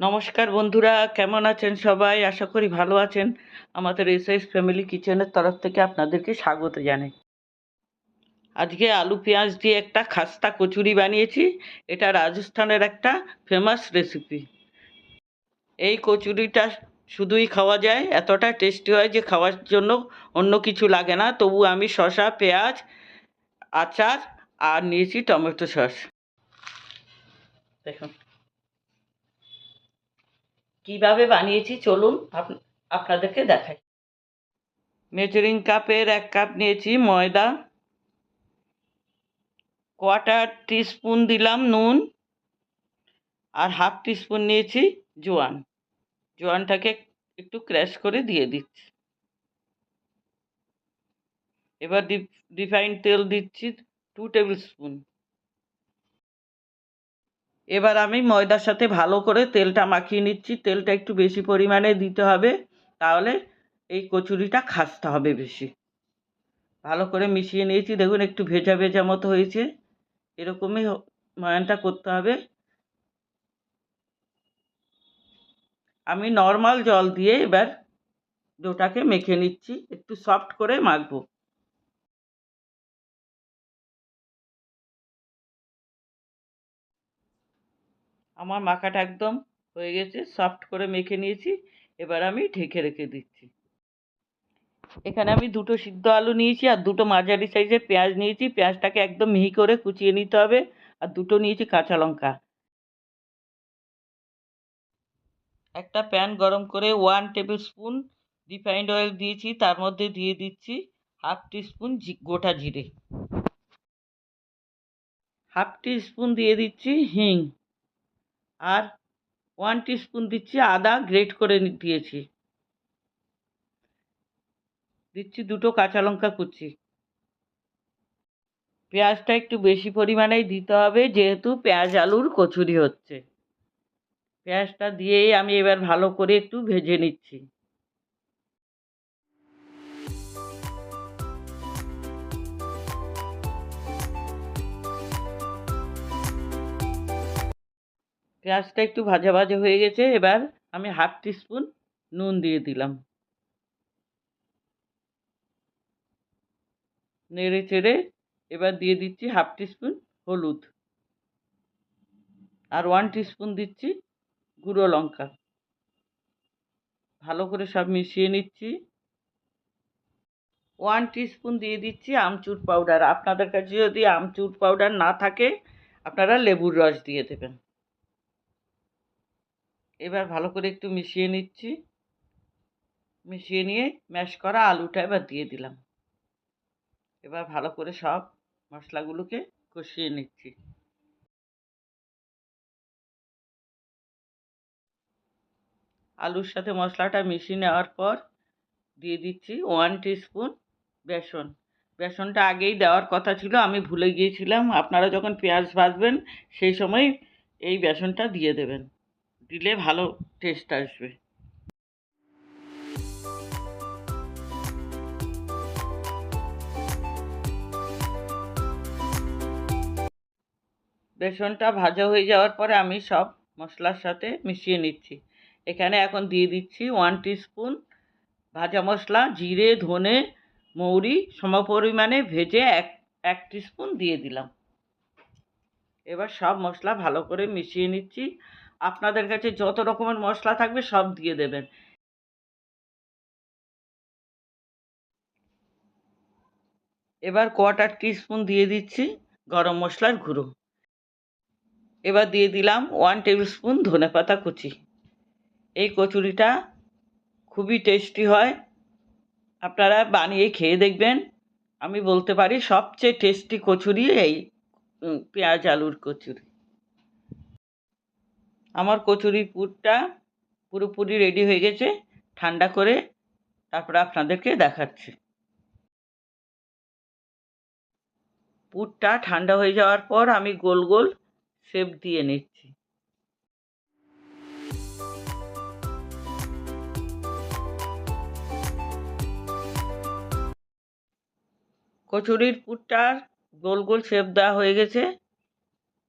নমস্কার বন্ধুরা, কেমন আছেন সবাই? আশা করি ভালো আছেন। আমাদের এসএস ফ্যামিলি কিচেনের তরফ থেকে আপনাদেরকে স্বাগত জানাই। আজকে আলু পেঁয়াজ দিয়ে একটা খাস্তা কচুরি বানিয়েছি। এটা রাজস্থানের একটা ফেমাস রেসিপি এই কচুরিটা শুধুই খাওয়া যায়, এতটা টেস্টি হয় যে খাওয়ার জন্য অন্য কিছু লাগে না। তবু আমি শসা, পেঁয়াজ, আচার আর নিয়েছি টমেটো সস। দেখুন। কীভাবে বানিয়েছি চলুন আপ- আপনাদেরকে দেখাই। মেজারিং কাপের এক কাপ নিয়েছি, ময়দা। কোয়ার্টার টিস্পুন দিলাম নুন। আর হাফ টিস্পুন নিয়েছি জোয়ান। জোয়ানটাকে একটু ক্র্যাশ করে দিয়ে দিচ্ছি। এবার ডিফাইন তেল দিচ্ছি টু টেবিল স্পুন এবার আমি ময়দার সাথে ভালো করে তেলটা মাখিয়ে নিচ্ছি। তেলটা একটু বেশি পরিমাণে দিতে হবে, তাহলে এই কচুরিটা খাসতে হবে বেশি। ভালো করে মিশিয়ে নিয়েছি, দেখুন একটু ভেজা ভেজা মতো হয়েছে। এরকমই ময়ানটা করতে হবে। আমি নর্মাল জল দিয়ে এবার ডোটাকে মেখে নিচ্ছি, একটু সফট করে মাখবো। আমার মাখাটা একদম হয়ে গেছে সফট করে মেখে নিয়েছি, এবার আমি ঢেকে রেখে দিচ্ছি। এখানে আমি দুটো সিদ্ধ আলু নিয়েছি আর দুটো মাঝারি সাইজের পেঁয়াজ নিয়েছি, পেঁয়াজটাকে একদম মিহি করে কুচিয়ে নিতে হবে আর দুটো নিয়েছি কাঁচা লঙ্কা। একটা প্যান গরম করে one table spoon refined oil দিয়েছি, তার মধ্যে দিয়ে দিচ্ছি হাফ টিস্পুন গোটা জিরে। হাফ টিস্পুন দিয়ে দিচ্ছি হিং। আর ওয়ান টিস্পুন দিচ্ছি আদা গ্রেট করে দিয়েছি। দিচ্ছি দুটো কাঁচা লঙ্কা কুচি। পেঁয়াজটা একটু বেশি পরিমাণেই দিতে হবে, যেহেতু পেঁয়াজ আলুর কচুরি হচ্ছে। পেঁয়াজটা দিয়েই আমি এবার ভালো করে একটু ভেজে নিচ্ছি। পেঁয়াজটা একটু ভাজা ভাজা হয়ে গেছে, এবার আমি হাফ টিস্পুন নুন দিয়ে দিলাম। নেড়ে চেড়ে এবার দিয়ে দিচ্ছি হাফ টিস্পুন হলুদ। আর ওয়ান টিস্পুন দিচ্ছি গুঁড়ো লঙ্কা। ভালো করে সব মিশিয়ে নিচ্ছি। ওয়ান টিস্পুন দিয়ে দিচ্ছি আমচুর পাউডার। আপনাদের কাছে যদি আমচুর পাউডার না থাকে, আপনারা লেবুর রস দিয়ে দেবেন। এবার ভালো করে একটু মিশিয়ে নিচ্ছি। মিশিয়ে নিয়ে ম্যাশ করা আলুটা এবার দিয়ে দিলাম। এবার ভালো করে সব মশলাগুলোকে কষিয়ে নিচ্ছি। আলুর সাথে মশলাটা মিশিয়ে নেওয়ার পর দিয়ে দিচ্ছি ওয়ান টিস্পুন বেসন। বেসনটা আগেই দেওয়ার কথা ছিল, আমি ভুলে গিয়েছিলাম। আপনারা যখন পেঁয়াজ ভাজবেন, সেই সময় এই বেসনটা দিয়ে দেবেন। দিলে ভালো টেস্ট আসবে। বেসনটা ভাজা হয়ে যাওয়ার পরে আমি সব মশলার সাথে মিশিয়ে নিচ্ছি। এখানে এখন দিয়ে দিচ্ছি ওয়ান টিস্পুন ভাজা মশলা, জিরে, ধনে, মৌরি, সমপরিমাণে ভেজে এক এক টিস্পুন দিয়ে দিলাম। এবার সব মশলা ভালো করে মিশিয়ে নিচ্ছি। আপনাদের কাছে যত রকমের মশলা থাকবে সব দিয়ে দেবেন। এবার কোয়ার্টার টিস্পুন দিয়ে দিচ্ছি গরম মশলার গুঁড়ো। এবার দিয়ে দিলাম ওয়ান টেবিল স্পুন ধনে পাতা কুচি। এই কচুরিটা খুবই টেস্টি হয়। আপনারা বানিয়ে খেয়ে দেখবেন। আমি বলতে পারি সবচেয়ে টেস্টি কচুরি এই পেঁয়াজ আলুর কচুরি। আমার কচুরির পুরটা পুরোপুরি রেডি হয়ে গেছে। ঠান্ডা করে তারপরে আপনাদেরকে দেখাচ্ছি। পুরটা ঠান্ডা হয়ে যাওয়ার পর আমি গোল গোল শেপ দিয়ে নিচ্ছি। কচুরির পুরটার গোল গোল শেপ দেওয়া হয়ে গেছে।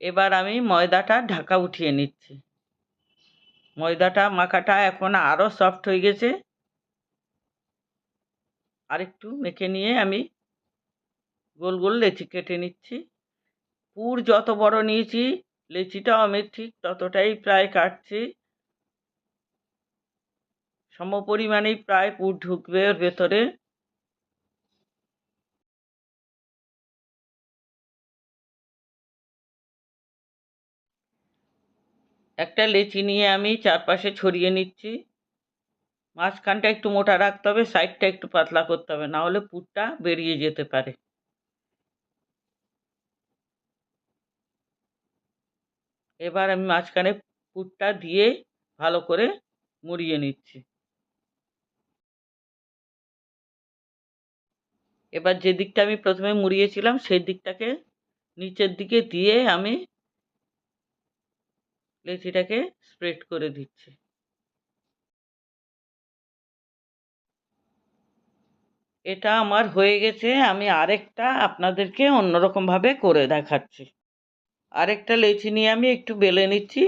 এবার আমি ময়দাটা ঢাকা উঠিয়ে নিচ্ছি। ময়দাটা, মাখাটা এখন আরও সফট হয়ে গেছে। আরেকটু মেখে নিয়ে আমি গোল গোল লেচি কেটে নিচ্ছি। পুর যত বড় নিয়েছি, লেচিটাও আমি ঠিক ততটাই প্রায় কাটছি। সম পরিমাণেই প্রায় পুর ঢুকবে ওর ভেতরে। একটা লেচি নিয়ে আমি চারপাশে ছড়িয়ে নিচ্ছি। মাঝখানটা একটু মোটা রাখতে হবে, সাইডটা একটু পাতলা করতে হবে, না হলে পুরটা বেরিয়ে যেতে পারে। এবার আমি মাঝখানে পুরটা দিয়ে ভালো করে মুড়িয়ে নিচ্ছি। এবার যে দিকটা আমি প্রথমে মুড়িয়েছিলাম, সেই দিকটাকে নিচের দিকে দিয়ে আমি লেচিটাকে স্প্রেড করে দিচ্ছি। এটা আমার হয়ে গেছে, আমি আরেকটা আপনাদেরকে অন্যরকমভাবে করে দেখাচ্ছি। আরেকটা লেচি নিয়ে আমি একটু বেলে নিচ্ছি,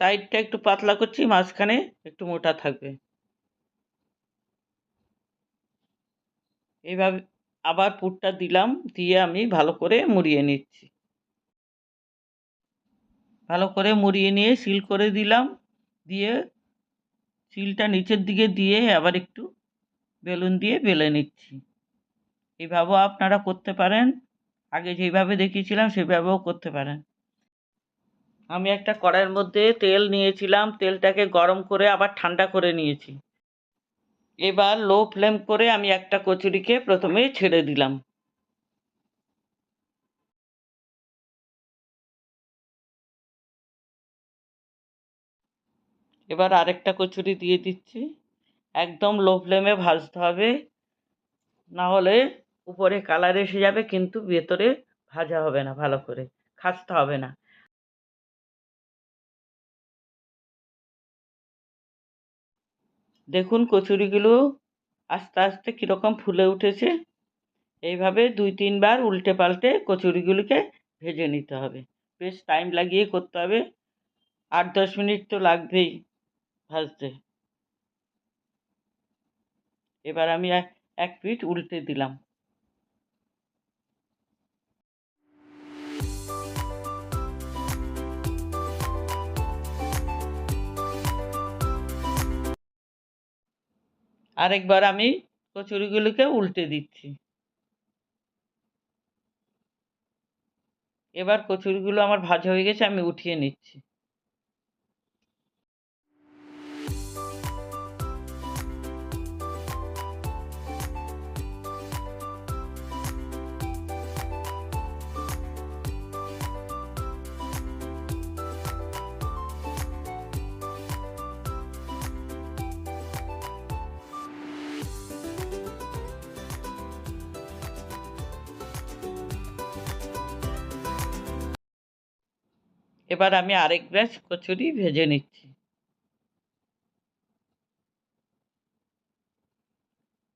সাইডটা একটু পাতলা করছি, মাঝখানে একটু মোটা থাকবে। এইভাবে আবার পুরটা দিলাম, দিয়ে আমি ভালো করে মুড়িয়ে নিচ্ছি। ভালো করে মুড়িয়ে নিয়ে সিল করে দিলাম। দিয়ে সিলটা নিচের দিকে দিয়ে আবার একটু বেলুন দিয়ে বেলে নিচ্ছি। এইভাবেও আপনারা করতে পারেন। আগে যেভাবে দেখিয়েছিলাম সেভাবেও করতে পারেন। আমি একটা কড়াইয়ের মধ্যে তেল নিয়েছিলাম। তেলটাকে গরম করে আবার ঠান্ডা করে নিয়েছি। এবার লো ফ্লেম করে আমি একটা কচুরিকে প্রথমে ছেড়ে দিলাম। এবার আরেকটা কচুরি দিয়ে দিচ্ছি। একদম লো ফ্লেমে ভাজতে হবে। না হলে উপরে কালার এসে যাবে, কিন্তু ভেতরে ভাজা হবে না ভালো করে। খাসতে হবে না। দেখুন কচুরিগুলো আস্তে আস্তে কীরকম ফুলে উঠেছে। এইভাবে দুই তিনবার উল্টে পাল্টে কচুরিগুলিকে ভেজে নিতে হবে। বেশ টাইম লাগিয়ে করতে হবে। আট দশ মিনিট তো লাগবেই। ভাজতে এবার আমি এক পিঠ উল্টে দিলাম। আরেকবার আমি কচুরিগুলোকে উল্টে দিচ্ছি। এবার কচুরিগুলো আমার ভাজা হয়ে গেছে, আমি উঠিয়ে নিচ্ছি। এবার আমি আরেক ব্যাচ কচুরি ভেজে নিচ্ছি।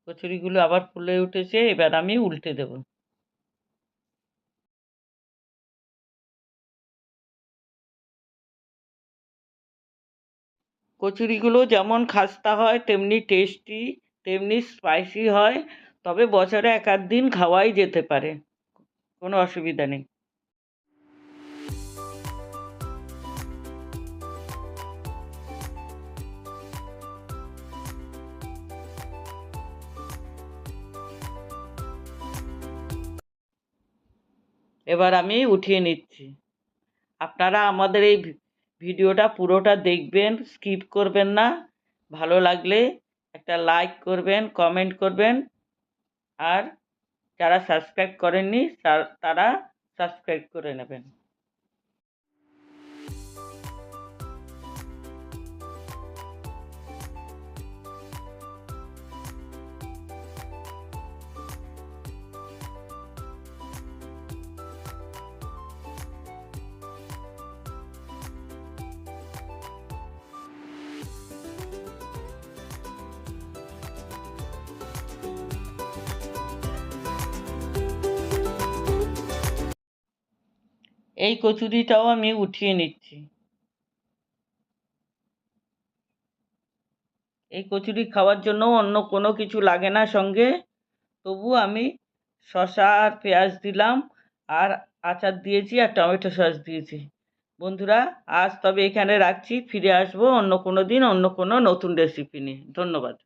কচুরিগুলো আবার ফুলে উঠেছে, এবার আমি উল্টে দেব। কচুরিগুলো যেমন খাস্তা হয়, তেমনি টেস্টি তেমনি স্পাইসি হয়, তবে বছরে এক আধ দিন খাওয়াই যেতে পারে, কোনো অসুবিধা নেই। এবার আমি উঠিয়ে নিচ্ছি। আপনারা আমাদের এই ভিডিওটা পুরোটা দেখবেন, স্কিপ করবেন না। ভালো লাগলে একটা লাইক করবেন, কমেন্ট করবেন। আর যারা সাবস্ক্রাইব করেননি তারা সাবস্ক্রাইব করে নেবেন। এই কচুরিটাও আমি উঠিয়ে নিচ্ছি। এই কচুরি খাওয়ার জন্য অন্য কোনো কিছু লাগে না সঙ্গে। তবু আমি শসা আর পেঁয়াজ দিলাম আর আচার দিয়েছি আর টমেটো সস দিয়েছি। বন্ধুরা, আজ তবে এখানে রাখছি। ফিরে আসব অন্য কোনো দিন, অন্য কোনো নতুন রেসিপি নিয়ে। ধন্যবাদ।